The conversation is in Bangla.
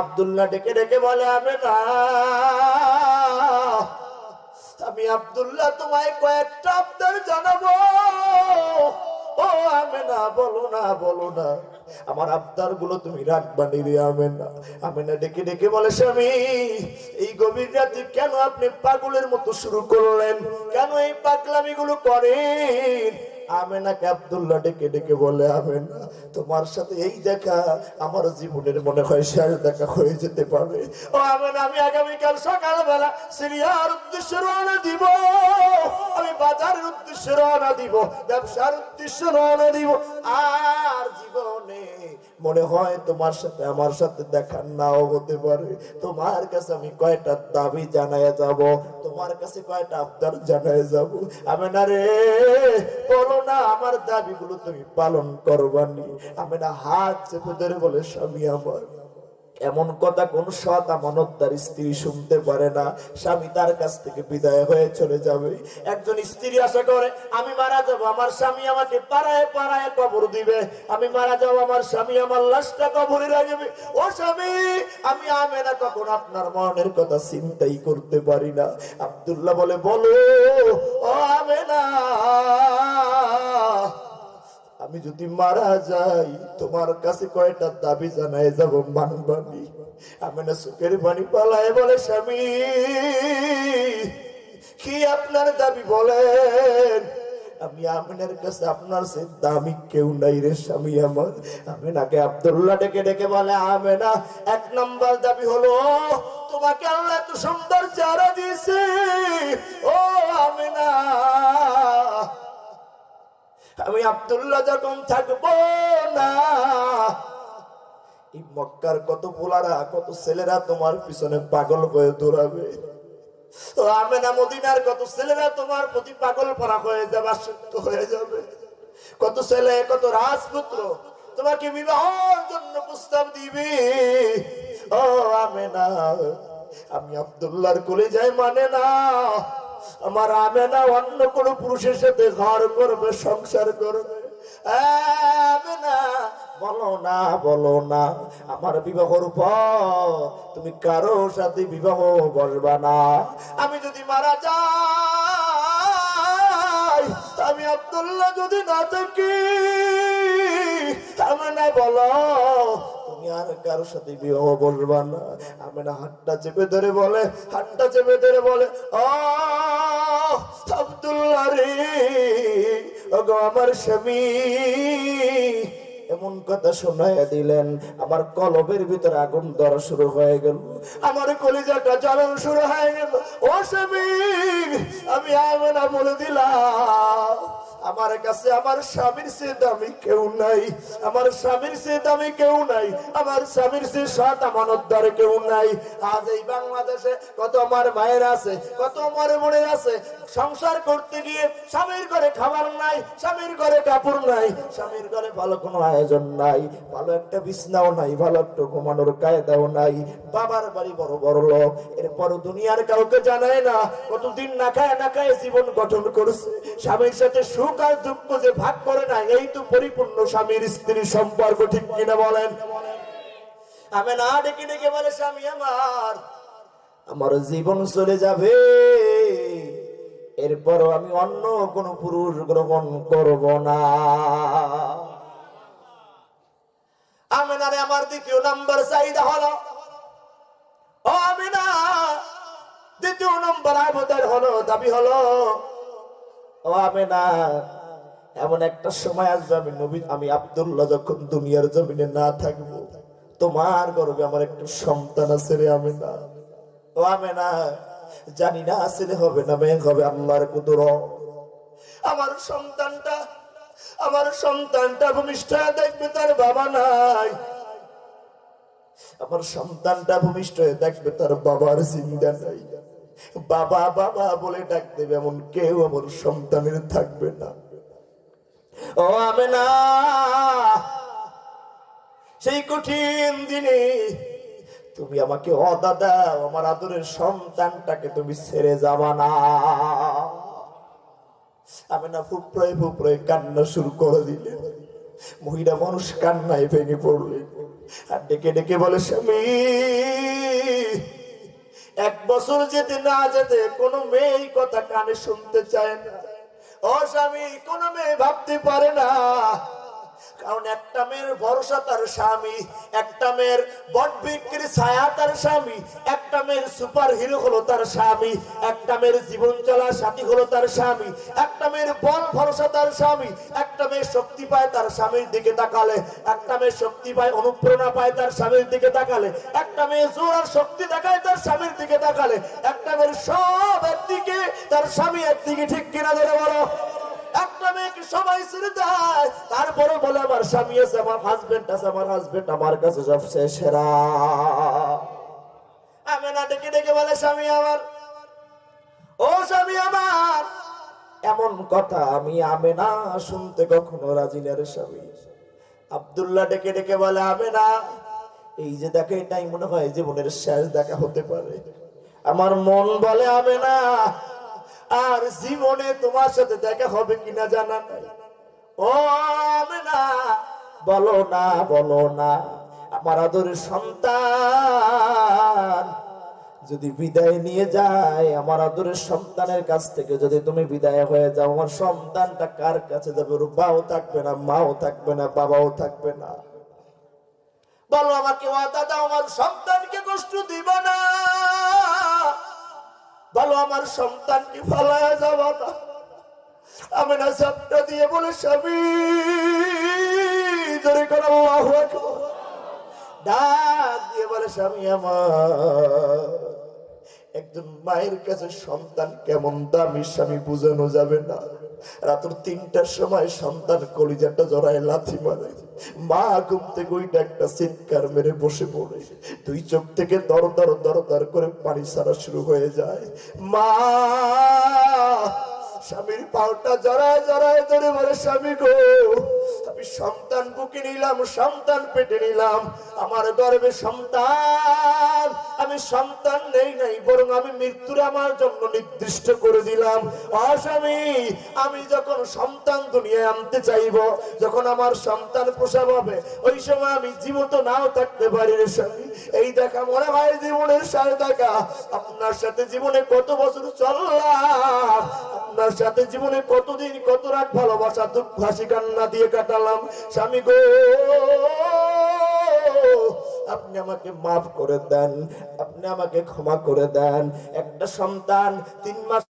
আব্দুল্লাহ ডেকে ডেকে বলে আমি না আমি আব্দুল্লাহ তোমায় কয়েকটা আবদার জানাব। ও আমি না বলো না বলো না। আমার আবদারগুলো তুমি রাখবা নিরে আমি না আমি না ডেকে ডেকে বলে, স্বামী, এই গভীর রাতে কেন আপনি পাগলের মতো শুরু করলেন? কেন এই পাগলামি গুলো করেন? আমেনাকে আবদুল্লাহ ডেকে ডেকে বলে, আমেনা, তোমার সাথে এই দেখা আমার জীবনের মনে হয় শেষ দেখা হয়ে যেতে পারে। ও আমেনা, আমি আগামীকাল সকালবেলা সিরিয়ার উদ্দেশ্যে রওনা দিব। আমি বাজারের উদ্দেশ্যে রওনা দিব, ব্যবসার উদ্দেশ্যে রওনা দিব। আর জীবনে মনে হয় তোমার সাথে, আমার সাথে দেখা নাও হতে পারে। তোমার কাছে আমি কয়টা দাবি জানায় যাব? তোমার কাছে কয়টা আবদার জানায় যাব? আমি না রে, বলো না আমার দাবিগুলো তুমি পালন করবানি। আমি না হাত চেপে ধরে বলে, স্বামী আমার। এমন কথা কোন সৎ আমানত তার স্ত্রী শুনতে পারে না। স্বামী তার কাছ থেকে বিদায় হয়ে চলে যাবে। একজন স্ত্রী আশা করে, আমি মারা যাব, আমার স্বামী আমাকে পাড়ায় পাড়ায় কবর দিবে। আমি মারা যাব, আমার স্বামী আমার লাশটা কবরে রাখবে। ও স্বামী, আমি আমে না কখন আপনার মনের কথা চিন্তাই করতে পারি না। আবদুল্লাহ বলে, বলো, ও আমে না আমি যদি মারা যাই, তোমার কাছে কয়টা দাবি জানাই যাব মানবানি? আমি না সুখের পানি পালায় বলে, স্বামী, কি আপনার দাবি বলেন? আমি আমিনের কাছে আপনার সে দামি কেউ নাই রে স্বামী আমার। আমি নাকে আব্দুল্লাহ ডেকে ডেকে বলে আমি না এক নম্বর দাবি হলো, তোমাকে আল্লাহ এত সুন্দর চারা দিয়েছে। ও আমি না আমি আব্দুল্লাহ যখন থাকব না, এই মক্কার কত পোলারা কত ছেলেরা তোমার পিছনে পাগল হয়ে দৌড়াবে? তো আমি না মদিনার কত ছেলেরা তোমার প্রতি পাগল পরা হয়ে যাবে, আসক্ত হয়ে যাবে? কত ছেলে, কত রাজপুত্র তোমাকে বিবাহের জন্য প্রস্তাব দিবে? ও আমি না আমি আব্দুল্লাহর কোলে যাই মানে না। আমার আমেনা অন্য কোন পুরুষের সাথে ঘর করবে, সংসার করবে। বলো না বলো না, আমার বিবাহর পর তুমি কারও সাথে বিবাহ বসবা না। আমি যদি মারা যাই, আমি আব্দুল্লাহ যদি না থাকি, আমি না বলো আর কারোর সাথে বিবাহ বসবা না। আমি না হাতটা চেপে ধরে বলে, হাতটা চেপে ধরে বলে ও আব্দুল্লাহ রে, ওগো আমার স্বামী। এমন কথা শোনাইয়া দিলেন, আমার কলবের ভিতরে আগুন ধরা শুরু হয়ে গেল। আমার কলিজাটা জ্বলন শুরু হয়ে গেল। ও স্বামী, আমি আমেনা বলে দিলাম। আমার কাছে আমার স্বামীর সে দামি কেউ নাই। আমার স্বামীর সে দামি কেউ নাই। আমার স্বামীর সে সৎ আমানতদার কেউ নাই। আজ এই বাংলাদেশে কত আমার মায়ের আছে, কত আমার বোনের আছে। সংসার করতে গিয়ে স্বামীর ঘরে খাবার নাই, স্বামীর ঘরে কাপড় নাই। স্বামীর ঘরে ভালো কোনো আয়োজন নাই, ভালো একটা বিছনাও নাই, ভালো একটা ঘুমানোর কায়দাও নাই। বাবার বাড়ি বড় বড় লোক। এরপর দুনিয়ার কাউকে জানায় না, কতদিন না খায় না খায় জীবন গঠন করছে। স্বামীর সাথে সুখ আর দুঃখ যে ভাগ করে না, এই তো পরিপূর্ণ স্বামীর স্ত্রী সম্পর্ক, ঠিক কিনা বলেন? আমি না ডেকে ডেকে বলে, স্বামী আমার আমার জীবন চলে যাবে। এরপরও আমি অন্য কোন পুরুষ গ্রহণ করব না। আমেনারে আমার দ্বিতীয় নাম্বার চাহিদা হলো, ও আমিনা, দ্বিতীয় নম্বর আমাদের হলো, দাবি হলো ও আমেনা এমন একটা সময় আসবে আমি নবী, আমি আব্দুল্লাহ যখন দুনিয়ার জমিনে না থাকব, তোমার গর্বে আমার একটু সন্তান আছে রে আমেনা ও আমেনা জানি না আসলে হবে না মেয়ে হবে আল্লাহর কুদুর আমার সন্তানটা আমার সন্তানটা ভূমিষ্ঠ দেখবে তার বাবা নাই। আমার সন্তানটা ভূমিষ্ঠ দেখবে তার বাবার চিন্তা নাই। বাবা বাবা বলে ডাক দেবে, এমন কেউ আমার সন্তানের থাকবে না। ও আমি না সেই কঠিন দিনে তুমি আমাকে অদাদা আমার আদরের সন্তানটাকে তুমি ছেড়ে যাবা না। আমি না ফুপ্রয় ফুপ্রয় কান্না শুরু করে দিলে। মহিলা মানুষ কান্নায় ভেঙে পড়লেন আর ডেকে ডেকে বলে, স্বামী এক বছর যেতে না যেতে কোনো মেয়ে এই কথা কানে শুনতে চায় না। অস্বামী স্বামী, কোনো মেয়ে ভাবতে পারে না। কারণ একটা মেয়ের ভরসা তার স্বামী, একটা মেয়ের বট বিক্রি ছায়া তার স্বামী, একটা মেয়ের সুপার হিরো হলো তার স্বামী, একটা মেয়ের জীবন চলার সাথী হলো তার স্বামী, একটা মেয়ের বল ভরসা তার স্বামী, একটা মেয়ে শক্তি পায় তার স্বামীর দিকে তাকালে, একটা মেয়ে শক্তি পায়, অনুপ্রেরণা পায় তার স্বামীর দিকে তাকালে, একটা মেয়ে জোর আর শক্তি দেখায় তার স্বামীর দিকে তাকালে, একটা মেয়ের সব একদিকে তার স্বামী একদিকে ঠিক কিনা ধরে বলো। সবাই ছেড়ে দেয় তারপরে বলে, আমার স্বামী আছে, আমার হাজবেন্ড আছে, আমার হাজবেন্ড আমার কাছে সবচেয়ে সেরা। আমি না ডেকে ডেকে বলে, স্বামী আমার, ও স্বামী আমার। এমন কথা আমি আমে না শুনতে কখনো রাজি না রে স্বামী। আব্দুল্লাহ ডেকে ডেকে বলে আমে না এই যে দেখে, এটাই মনে হয় জীবনের শেষ দেখা হতে পারে। আমার মন বলে আমে না আর জীবনে তোমার সাথে দেখা হবে কিনা জানা নাই। ও না বলো না বলো না, আমার আদরের সন্তান যদি বিদায় নিয়ে যায়, আমার আদরের সন্তানের কাছ থেকে যদি তুমি বিদায় হয়ে যাও, আমার সন্তানটা কার কাছে যাবে? বাও থাকবে না, মাও থাকবে না, বাবাও থাকবে না। বলো আমাকে ওয়াদা দাও আমার সন্তানকে কষ্ট দিব না। বলো, আমার সন্তানকে ফালায়া যাব না আমি না সবটা দিয়ে বলে, স্বামী একজন মায়ের কাছে সন্তান কেমন দামি, স্বামী বুঝানো যাবে না। রাত্র তিনটার সময় সন্তান কলিজাটা জড়ায় লাথি মারে মা ঘুম থেকে ওইটা একটা চিৎকার মেরে বসে পড়ে। দুই চোখ থেকে দর দর দর দর করে পানি ছাড়া শুরু হয়ে যায়। মা! স্বামীর পাউটা জড়ায় জড়ায় ধরে বলে, স্বামী গো সন্তান বুকে নিলাম, সন্তান পেটে নিলাম। আমার গর্বে সন্তান। আমি সন্তান নেই নাই, বরং আমি মৃত্যুর আমার জন্য নির্দিষ্ট করে দিলাম। অস্বামী আমি যখন সন্তান দুনিয়ায় আনতে চাইব, যখন আমার সন্তান প্রসব হবে, ওই সময় আমি জীবিত নাও থাকতে পারি রে স্বামী। এই দেখা মনে হয় জীবনের সাথে দেখা। আপনার সাথে জীবনে কত বছর চললাম? আপনার সাথে জীবনে কতদিন, কত রাত ভালোবাসা, দুঃখ, হাসি, কান্না দিয়ে কাটালাম? স্বামী গো, আপনি আমাকে মাফ করে দেন, আপনি আমাকে ক্ষমা করে দেন। একটা সন্তান তিন মাস